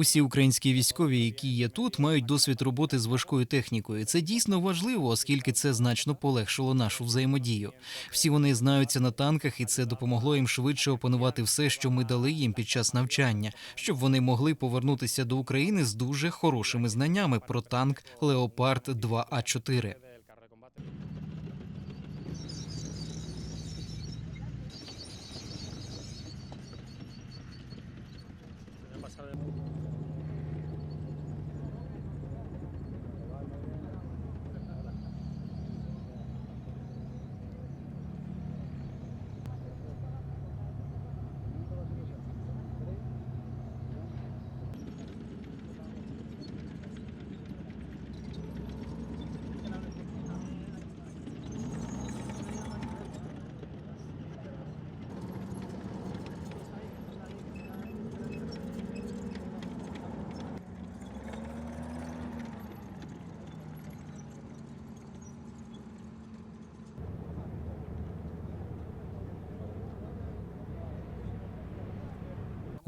Усі українські військові, які є тут, мають досвід роботи з важкою технікою. Це дійсно важливо, оскільки це значно полегшило нашу взаємодію. Всі вони знаються на танках, і це допомогло їм швидше опанувати все, що ми дали їм під час навчання, щоб вони могли повернутися до України з дуже хорошими знаннями про танк Леопард 2 А 4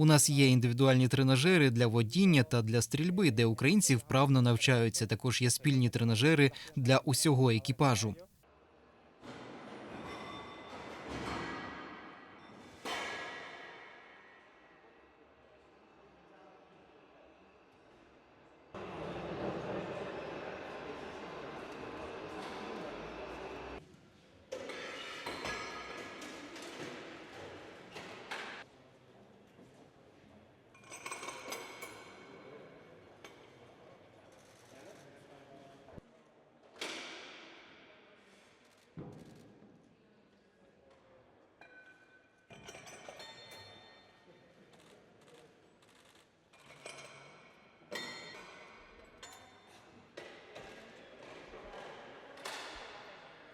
У нас є індивідуальні тренажери для водіння та для стрільби, де українці вправно навчаються. Також є спільні тренажери для усього екіпажу.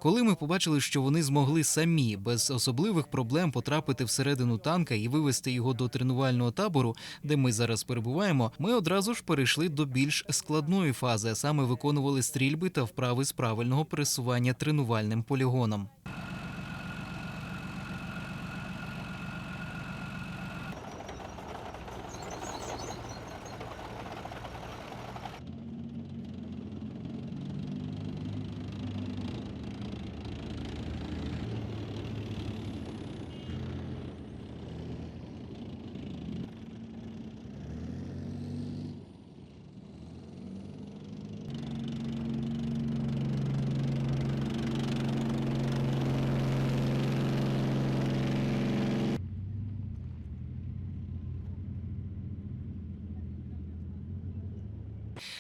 Коли ми побачили, що вони змогли самі без особливих проблем потрапити всередину танка і вивести його до тренувального табору, де ми зараз перебуваємо, ми одразу ж перейшли до більш складної фази, а саме виконували стрільби та вправи з правильного пересування тренувальним полігоном.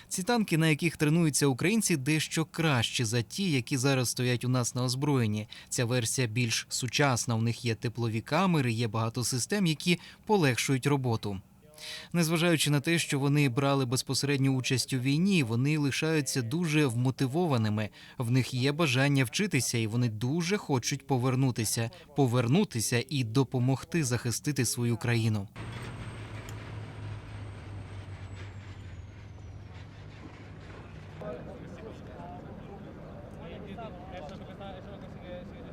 Ці танки, на яких тренуються українці, дещо кращі за ті, які зараз стоять у нас на озброєнні. Ця версія більш сучасна. У них є теплові камери, є багато систем, які полегшують роботу. Незважаючи на те, що вони брали безпосередню участь у війні, вони лишаються дуже вмотивованими. В них є бажання вчитися, і вони дуже хочуть повернутися, повернутися і допомогти захистити свою країну. Eso es lo que, está, eso lo que sigue, sigue de